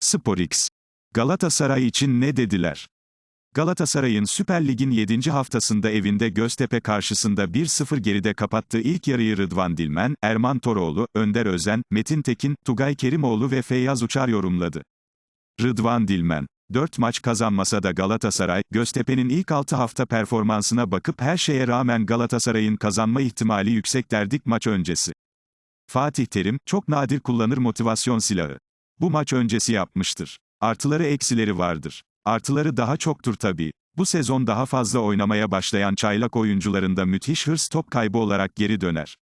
SporX. Galatasaray için ne dediler? Galatasaray'ın Süper Lig'in 7. haftasında evinde Göztepe karşısında 1-0 geride kapattığı ilk yarıyı Rıdvan Dilmen, Erman Toroğlu, Önder Özen, Metin Tekin, Tugay Kerimoğlu ve Feyyaz Uçar yorumladı. Rıdvan Dilmen 4 maç kazanmasa da Galatasaray, Göztepe'nin ilk 6 hafta performansına bakıp her şeye rağmen Galatasaray'ın kazanma ihtimali yüksek derdik maç öncesi. Fatih Terim, çok nadir kullanır motivasyon silahı. Bu maç öncesi yapmıştır. Artıları eksileri vardır. Artıları daha çoktur tabii. Bu sezon daha fazla oynamaya başlayan çaylak oyuncularında müthiş hırs top kaybı olarak geri döner.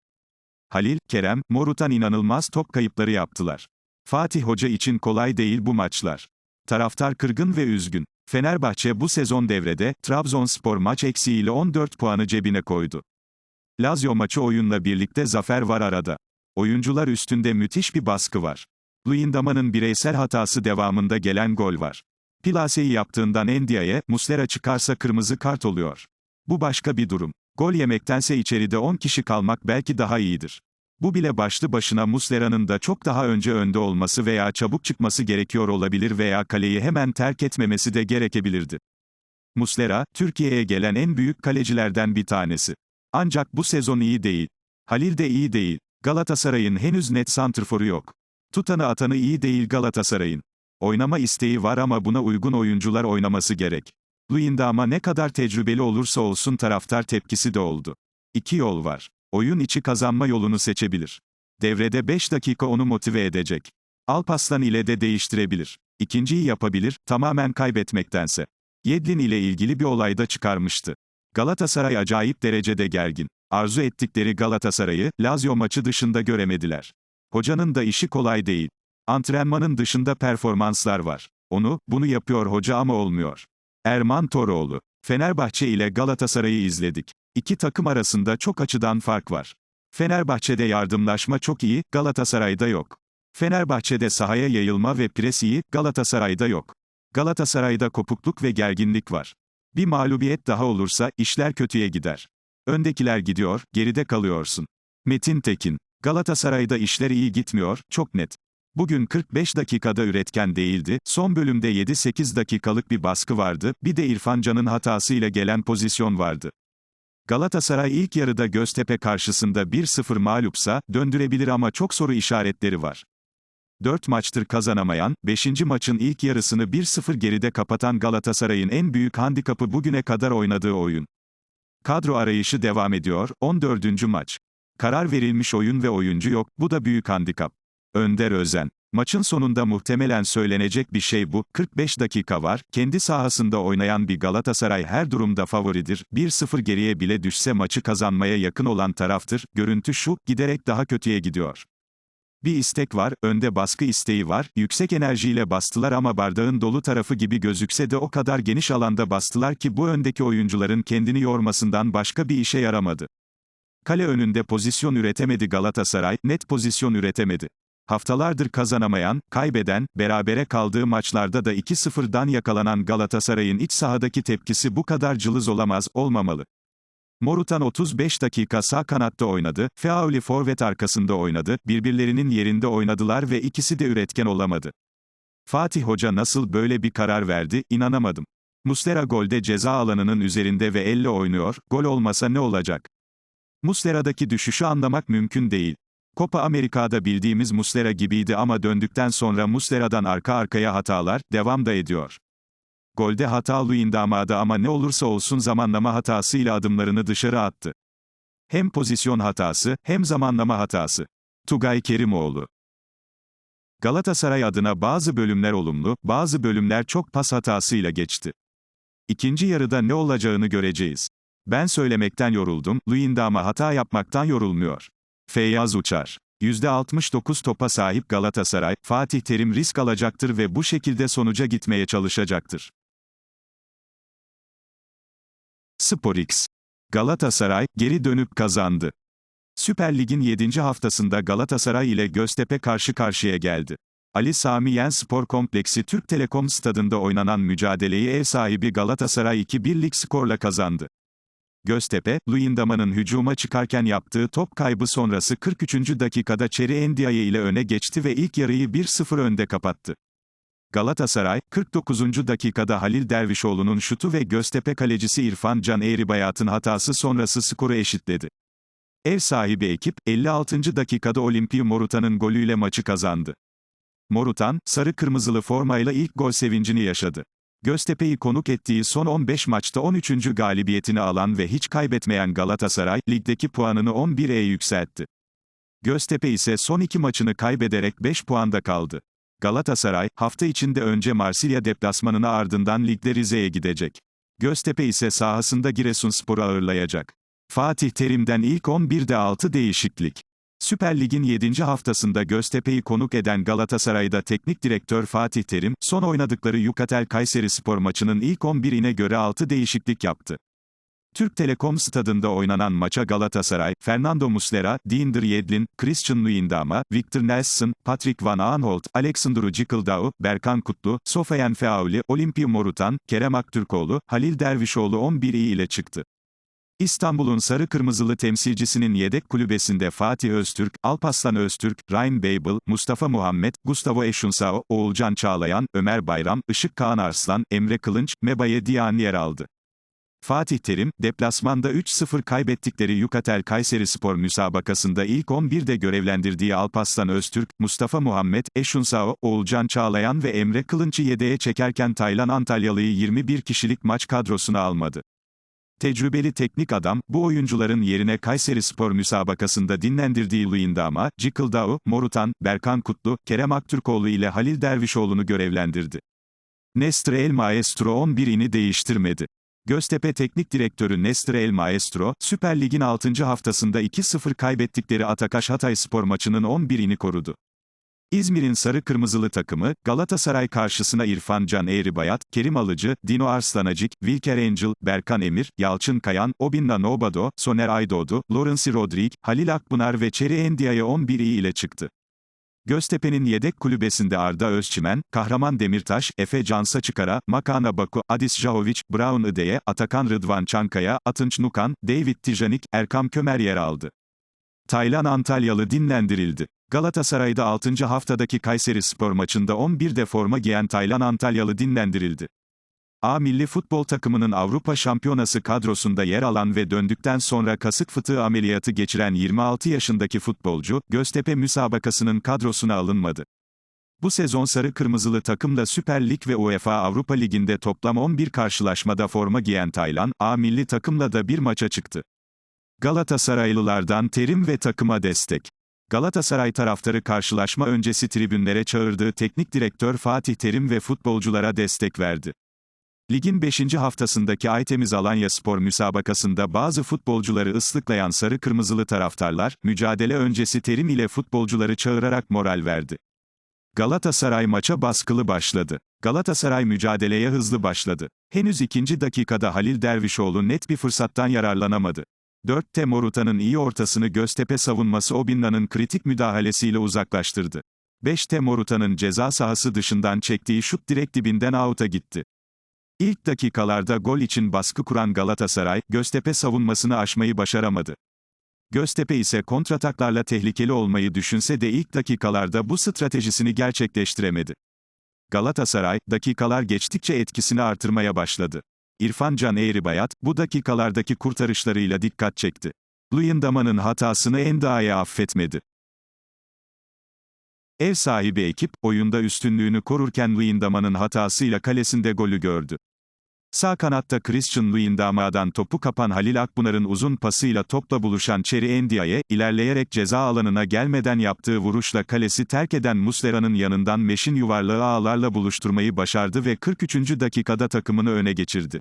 Halil, Kerem, Morutan inanılmaz top kayıpları yaptılar. Fatih Hoca için kolay değil bu maçlar. Taraftar kırgın ve üzgün. Fenerbahçe bu sezon devrede, Trabzonspor maç eksiğiyle 14 puanı cebine koydu. Lazio maçı oyunla birlikte zafer var arada. Oyuncular üstünde müthiş bir baskı var. Luyendama'nın bireysel hatası devamında gelen gol var. Plaseyi yaptığından Endia'ya, Muslera çıkarsa kırmızı kart oluyor. Bu başka bir durum. Gol yemektense içeride 10 kişi kalmak belki daha iyidir. Bu bile başlı başına Muslera'nın da çok daha önce önde olması veya çabuk çıkması gerekiyor olabilir veya kaleyi hemen terk etmemesi de gerekebilirdi. Muslera, Türkiye'ye gelen en büyük kalecilerden bir tanesi. Ancak bu sezon iyi değil. Halil de iyi değil. Galatasaray'ın henüz net santrforu yok. Tutanı atanı iyi değil Galatasaray'ın. Oynama isteği var ama buna uygun oyuncular oynaması gerek. Luyendama ne kadar tecrübeli olursa olsun taraftar tepkisi de oldu. İki yol var. Oyun içi kazanma yolunu seçebilir. Devrede 5 dakika onu motive edecek. Alpaslan ile de değiştirebilir. İkinciyi yapabilir, tamamen kaybetmektense. Yedlin ile ilgili bir olayda çıkarmıştı. Galatasaray acayip derecede gergin. Arzu ettikleri Galatasaray'ı, Lazio maçı dışında göremediler. Hocanın da işi kolay değil. Antrenmanın dışında performanslar var. Onu, bunu yapıyor hoca ama olmuyor. Erman Toroğlu. Fenerbahçe ile Galatasaray'ı izledik. İki takım arasında çok açıdan fark var. Fenerbahçe'de yardımlaşma çok iyi, Galatasaray'da yok. Fenerbahçe'de sahaya yayılma ve pres iyi, Galatasaray'da yok. Galatasaray'da kopukluk ve gerginlik var. Bir mağlubiyet daha olursa işler kötüye gider. Öndekiler gidiyor, geride kalıyorsun. Metin Tekin. Galatasaray'da işler iyi gitmiyor, çok net. Bugün 45 dakikada üretken değildi, son bölümde 7-8 dakikalık bir baskı vardı, bir de İrfan Can'ın hatasıyla gelen pozisyon vardı. Galatasaray ilk yarıda Göztepe karşısında 1-0 mağlupsa, döndürebilir ama çok soru işaretleri var. 4 maçtır kazanamayan, 5. maçın ilk yarısını 1-0 geride kapatan Galatasaray'ın en büyük handikapı bugüne kadar oynadığı oyun. Kadro arayışı devam ediyor, 14. maç. Karar verilmiş oyun ve oyuncu yok, bu da büyük handikap. Önder Özen. Maçın sonunda muhtemelen söylenecek bir şey bu, 45 dakika var, kendi sahasında oynayan bir Galatasaray her durumda favoridir, 1-0 geriye bile düşse maçı kazanmaya yakın olan taraftır, görüntü şu, giderek daha kötüye gidiyor. Bir istek var, önde baskı isteği var, yüksek enerjiyle bastılar ama bardağın dolu tarafı gibi gözükse de o kadar geniş alanda bastılar ki bu öndeki oyuncuların kendini yormasından başka bir işe yaramadı. Kale önünde pozisyon üretemedi Galatasaray, net pozisyon üretemedi. Haftalardır kazanamayan, kaybeden, berabere kaldığı maçlarda da 2-0'dan yakalanan Galatasaray'ın iç sahadaki tepkisi bu kadar cılız olamaz, olmamalı. Morutan 35 dakika sağ kanatta oynadı, Feauli forvet arkasında oynadı, birbirlerinin yerinde oynadılar ve ikisi de üretken olamadı. Fatih Hoca nasıl böyle bir karar verdi, inanamadım. Muslera golde ceza alanının üzerinde ve elle oynuyor, gol olmasa ne olacak? Muslera'daki düşüşü anlamak mümkün değil. Copa Amerika'da bildiğimiz Muslera gibiydi ama döndükten sonra Muslera'dan arka arkaya hatalar, devam da ediyor. Golde hata Luyendama'da ama ne olursa olsun zamanlama hatasıyla adımlarını dışarı attı. Hem pozisyon hatası, hem zamanlama hatası. Tugay Kerimoğlu Galatasaray adına bazı bölümler olumlu, bazı bölümler çok pas hatasıyla geçti. İkinci yarıda ne olacağını göreceğiz. Ben söylemekten yoruldum, Luyendama hata yapmaktan yorulmuyor. Feyyaz Uçar. %69 topa sahip Galatasaray, Fatih Terim risk alacaktır ve bu şekilde sonuca gitmeye çalışacaktır. SporX. Galatasaray, geri dönüp kazandı. Süper Lig'in 7. haftasında Galatasaray ile Göztepe karşı karşıya geldi. Ali Sami Yen Spor Kompleksi Türk Telekom stadında oynanan mücadeleyi ev sahibi Galatasaray 2-1'lik skorla kazandı. Göztepe, Luyendama'nın hücuma çıkarken yaptığı top kaybı sonrası 43. dakikada Çeri Endiaye ile öne geçti ve ilk yarıyı 1-0 önde kapattı. Galatasaray, 49. dakikada Halil Dervişoğlu'nun şutu ve Göztepe kalecisi İrfan Can Eğribayat'ın hatası sonrası skoru eşitledi. Ev sahibi ekip, 56. dakikada Olimpiyum Morutan'ın golüyle maçı kazandı. Morutan, sarı kırmızılı formayla ilk gol sevincini yaşadı. Göztepe'yi konuk ettiği son 15 maçta 13. galibiyetini alan ve hiç kaybetmeyen Galatasaray, ligdeki puanını 11'e yükseltti. Göztepe ise son iki maçını kaybederek 5 puanda kaldı. Galatasaray, hafta içinde önce Marsilya deplasmanına ardından ligde Rize'ye gidecek. Göztepe ise sahasında Giresunspor'u ağırlayacak. Fatih Terim'den ilk 11'de 6 değişiklik. Süper Lig'in 7. haftasında Göztepe'yi konuk eden Galatasaray'da teknik direktör Fatih Terim, son oynadıkları Yukatel Kayseri Spor maçının ilk 11'ine göre 6 değişiklik yaptı. Türk Telekom stadında oynanan maça Galatasaray, Fernando Muslera, Deandre Yedlin, Christian Luyendama, Victor Nelson, Patrick Van Aanholt, Alexandru Cikıldao, Berkan Kutlu, Sofian Feauli, Olimpium Morutan, Kerem Aktürkoğlu, Halil Dervişoğlu 11 ile çıktı. İstanbul'un sarı kırmızılı temsilcisinin yedek kulübesinde Fatih Öztürk, Alpaslan Öztürk, Ryan Babel, Mustafa Muhammed, Gustavo Eşunsao, Oğulcan Çağlayan, Ömer Bayram, Işık Kaan Arslan, Emre Kılınç, Mebaye Diyan yer aldı. Fatih Terim, deplasmanda 3-0 kaybettikleri Yukatel Kayseri Spor müsabakasında ilk 11'de görevlendirdiği Alpaslan Öztürk, Mustafa Muhammed, Eşunsao, Oğulcan Çağlayan ve Emre Kılınç'ı yedeğe çekerken Taylan Antalyalı'yı 21 kişilik maç kadrosuna almadı. Tecrübeli teknik adam, bu oyuncuların yerine Kayseri Spor müsabakasında dinlendirdiği Luyendama, Cikıldao, Morutan, Berkan Kutlu, Kerem Aktürkoğlu ile Halil Dervişoğlu'nu görevlendirdi. Nestre El Maestro 11'ini değiştirmedi. Göztepe Teknik Direktörü Nestre El Maestro, Süper Lig'in 6. haftasında 2-0 kaybettikleri Atakaş Hatay Spor maçının 11'ini korudu. İzmir'in sarı kırmızılı takımı, Galatasaray karşısına İrfan Can Eğribayat, Kerim Alıcı, Dino Arslanacık, Wilker Angel, Berkan Emir, Yalçın Kayan, Obinna Nobado, Soner Aydoğdu, Lawrence Rodrik, Halil Akpınar ve Çeri Endia'ya 11 ile çıktı. Göztepe'nin yedek kulübesinde Arda Özçimen, Kahraman Demirtaş, Efe Cansa Çıkara, Makana Baku, Adis Jahovic, Brown Ideye, Atakan Rıdvan Çankaya, Atınç Nukan, David Tijanik, Erkam Kömer yer aldı. Taylan Antalyalı dinlendirildi. Galatasaray'da 6. haftadaki Kayseri Spor maçında 11'de forma giyen Taylan Antalyalı dinlendirildi. A milli futbol takımının Avrupa Şampiyonası kadrosunda yer alan ve döndükten sonra kasık fıtığı ameliyatı geçiren 26 yaşındaki futbolcu, Göztepe müsabakasının kadrosuna alınmadı. Bu sezon sarı kırmızılı takımla Süper Lig ve UEFA Avrupa Ligi'nde toplam 11 karşılaşmada forma giyen Taylan, A milli takımla da bir maça çıktı. Galatasaraylılardan terim ve takıma destek. Galatasaray taraftarı karşılaşma öncesi tribünlere çağırdığı teknik direktör Fatih Terim ve futbolculara destek verdi. Ligin 5. haftasındaki Aytemiz Alanya Spor müsabakasında bazı futbolcuları ıslıklayan sarı kırmızılı taraftarlar, mücadele öncesi Terim ile futbolcuları çağırarak moral verdi. Galatasaray maça baskılı başladı. Galatasaray mücadeleye hızlı başladı. Henüz ikinci dakikada Halil Dervişoğlu net bir fırsattan yararlanamadı. 4'te Morutan'ın iyi ortasını Göztepe savunması Obinna'nın kritik müdahalesiyle uzaklaştırdı. 5'te Morutan'ın ceza sahası dışından çektiği şut direkt dibinden out'a gitti. İlk dakikalarda gol için baskı kuran Galatasaray, Göztepe savunmasını aşmayı başaramadı. Göztepe ise kontrataklarla tehlikeli olmayı düşünse de ilk dakikalarda bu stratejisini gerçekleştiremedi. Galatasaray, dakikalar geçtikçe etkisini artırmaya başladı. İrfan Can Eğribayat, bu dakikalardaki kurtarışlarıyla dikkat çekti. Luyendama'nın hatasını Enda'ya affetmedi. Ev sahibi ekip, oyunda üstünlüğünü korurken Luyendama'nın hatasıyla kalesinde golü gördü. Sağ kanatta Christian Luyendama'dan topu kapan Halil Akpınar'ın uzun pasıyla topla buluşan Çeri Endia'ye, ilerleyerek ceza alanına gelmeden yaptığı vuruşla kalesi terk eden Muslera'nın yanından meşin yuvarlağı ağlarla buluşturmayı başardı ve 43. dakikada takımını öne geçirdi.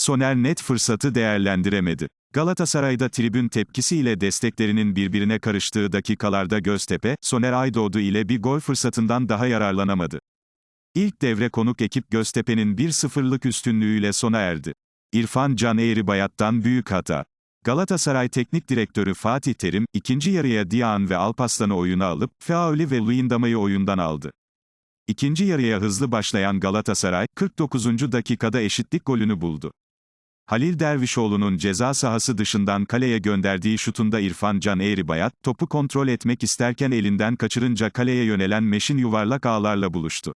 Soner net fırsatı değerlendiremedi. Galatasaray'da tribün tepkisiyle desteklerinin birbirine karıştığı dakikalarda Göztepe, Soner Aydoğdu ile bir gol fırsatından daha yararlanamadı. İlk devre konuk ekip Göztepe'nin 1-0'lık üstünlüğüyle sona erdi. İrfan Can Eğribayat'tan büyük hata. Galatasaray Teknik Direktörü Fatih Terim, ikinci yarıya Dian ve Alpaslan'ı oyuna alıp, Feauli ve Luyendama'yı oyundan aldı. İkinci yarıya hızlı başlayan Galatasaray, 49. dakikada eşitlik golünü buldu. Halil Dervişoğlu'nun ceza sahası dışından kaleye gönderdiği şutunda İrfan Can Eğribayat, topu kontrol etmek isterken elinden kaçırınca kaleye yönelen meşin yuvarlak ağlarla buluştu.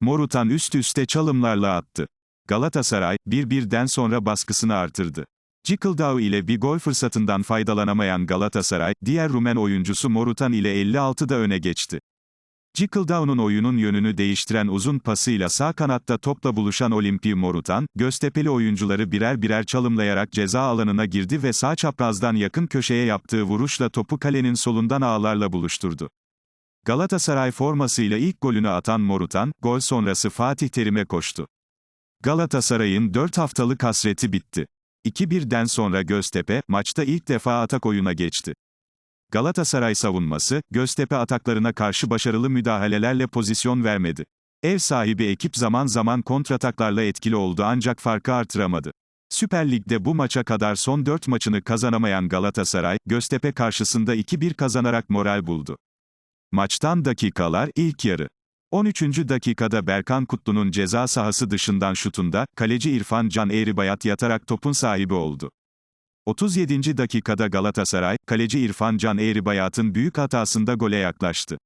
Morutan üst üste çalımlarla attı. Galatasaray, 1-1'den sonra baskısını artırdı. Cikıldao ile bir gol fırsatından faydalanamayan Galatasaray, diğer Rumen oyuncusu Morutan ile 56'da öne geçti. Cikıldao'nun oyunun yönünü değiştiren uzun pasıyla sağ kanatta topla buluşan Olimpi Morutan, Göztepe'li oyuncuları birer birer çalımlayarak ceza alanına girdi ve sağ çaprazdan yakın köşeye yaptığı vuruşla topu kalenin solundan ağlarla buluşturdu. Galatasaray formasıyla ilk golünü atan Morutan, gol sonrası Fatih Terim'e koştu. Galatasaray'ın 4 haftalık hasreti bitti. 2-1'den sonra Göztepe, maçta ilk defa atak oyuna geçti. Galatasaray savunması, Göztepe ataklarına karşı başarılı müdahalelerle pozisyon vermedi. Ev sahibi ekip zaman zaman kontrataklarla etkili oldu ancak farkı artıramadı. Süper Lig'de bu maça kadar son 4 maçını kazanamayan Galatasaray, Göztepe karşısında 2-1 kazanarak moral buldu. Maçtan dakikalar ilk yarı. 13. dakikada Berkan Kutlu'nun ceza sahası dışından şutunda, kaleci İrfan Can Eğribayat yatarak topun sahibi oldu. 37. dakikada Galatasaray, kaleci İrfan Can Eğribayat'ın büyük hatasında gole yaklaştı.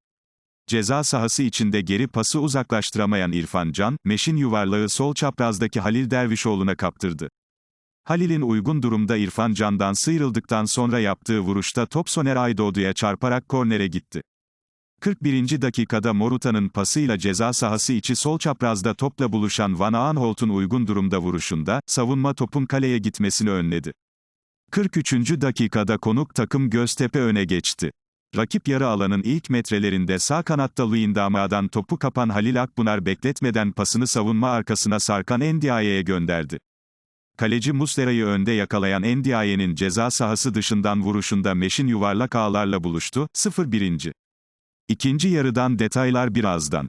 Ceza sahası içinde geri pası uzaklaştıramayan İrfan Can, Meşin yuvarlağı sol çaprazdaki Halil Dervişoğlu'na kaptırdı. Halil'in uygun durumda İrfan Can'dan sıyrıldıktan sonra yaptığı vuruşta top Soner Aydoğdu'ya çarparak kornere gitti. 41. dakikada Morutan'ın pasıyla ceza sahası içi sol çaprazda topla buluşan Van Aanholt'un uygun durumda vuruşunda, savunma topun kaleye gitmesini önledi. 43. dakikada konuk takım Göztepe öne geçti. Rakip yarı alanın ilk metrelerinde sağ kanatta Luyendama'dan topu kapan Halil Akbunar bekletmeden pasını savunma arkasına sarkan Endiaye'ye gönderdi. Kaleci Muslera'yı önde yakalayan Endiaye'nin ceza sahası dışından vuruşunda Meşin yuvarlak ağlarla buluştu, 0-1. İkinci yarıdan detaylar birazdan.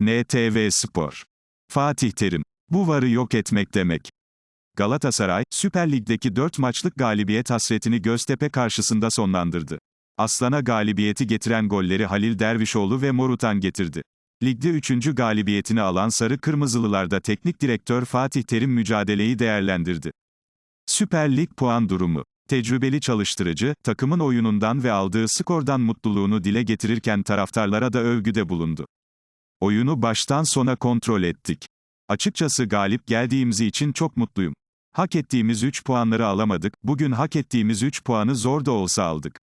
NTV Spor. Fatih Terim. Bu varı yok etmek demek. Galatasaray, Süper Lig'deki 4 maçlık galibiyet hasretini Göztepe karşısında sonlandırdı. Aslan'a galibiyeti getiren golleri Halil Dervişoğlu ve Morutan getirdi. Ligde 3. galibiyetini alan Sarı Kırmızılılarda teknik direktör Fatih Terim mücadeleyi değerlendirdi. Süper Lig puan durumu. Tecrübeli çalıştırıcı, takımın oyunundan ve aldığı skordan mutluluğunu dile getirirken taraftarlara da övgüde bulundu. Oyunu baştan sona kontrol ettik. Açıkçası galip geldiğimiz için çok mutluyum. Hak ettiğimiz 3 puanları alamadık, bugün hak ettiğimiz 3 puanı zor da olsa aldık.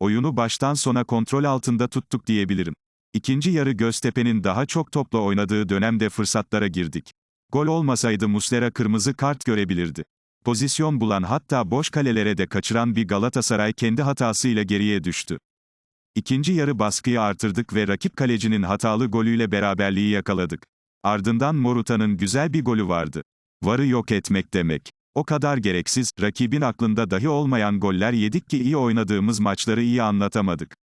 Oyunu baştan sona kontrol altında tuttuk diyebilirim. İkinci yarı Göztepe'nin daha çok topla oynadığı dönemde fırsatlara girdik. Gol olmasaydı Muslera kırmızı kart görebilirdi. Pozisyon bulan hatta boş kalelere de kaçıran bir Galatasaray kendi hatasıyla geriye düştü. İkinci yarı baskıyı artırdık ve rakip kalecinin hatalı golüyle beraberliği yakaladık. Ardından Morutan'ın güzel bir golü vardı. Varı yok etmek demek. O kadar gereksiz, rakibin aklında dahi olmayan goller yedik ki iyi oynadığımız maçları iyi anlatamadık.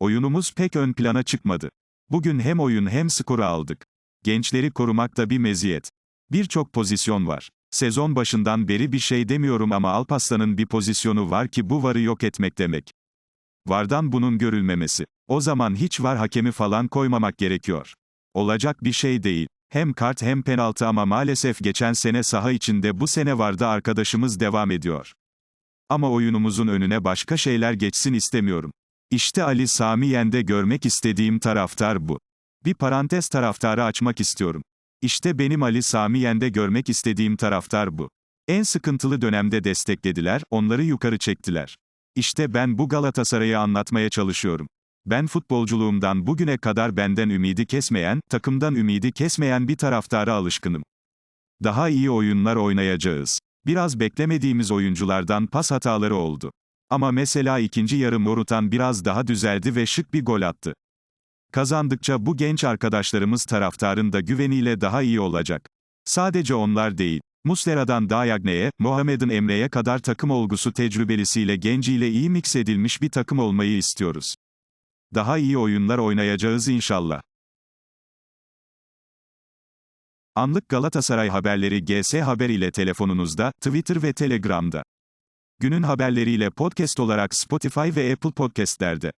Oyunumuz pek ön plana çıkmadı. Bugün hem oyun hem skoru aldık. Gençleri korumak da bir meziyet. Birçok pozisyon var. Sezon başından beri bir şey demiyorum ama Alpaslan'ın bir pozisyonu var ki bu varı yok etmek demek. Vardan bunun görülmemesi. O zaman hiç var hakemi falan koymamak gerekiyor. Olacak bir şey değil. Hem kart hem penaltı ama maalesef geçen sene saha içinde bu sene vardı arkadaşımız devam ediyor. Ama oyunumuzun önüne başka şeyler geçsin istemiyorum. İşte Ali Sami Yen'de görmek istediğim taraftar bu. Bir parantez taraftarı açmak istiyorum. İşte benim Ali Sami Yen'de görmek istediğim taraftar bu. En sıkıntılı dönemde desteklediler, onları yukarı çektiler. İşte ben bu Galatasaray'ı anlatmaya çalışıyorum. Ben futbolculuğumdan bugüne kadar benden ümidi kesmeyen, takımdan ümidi kesmeyen bir taraftara alışkınım. Daha iyi oyunlar oynayacağız. Biraz beklemediğimiz oyunculardan pas hataları oldu. Ama mesela ikinci yarı Morutan biraz daha düzeldi ve şık bir gol attı. Kazandıkça bu genç arkadaşlarımız taraftarın da güveniyle daha iyi olacak. Sadece onlar değil. Muslera'dan Dayagne'ye, Mohamed'in Emre'ye kadar takım olgusu tecrübelisiyle genciyle iyi mix edilmiş bir takım olmayı istiyoruz. Daha iyi oyunlar oynayacağız inşallah. Anlık Galatasaray haberleri GS Haber ile telefonunuzda, Twitter ve Telegram'da. Günün haberleriyle podcast olarak Spotify ve Apple Podcast'lerde.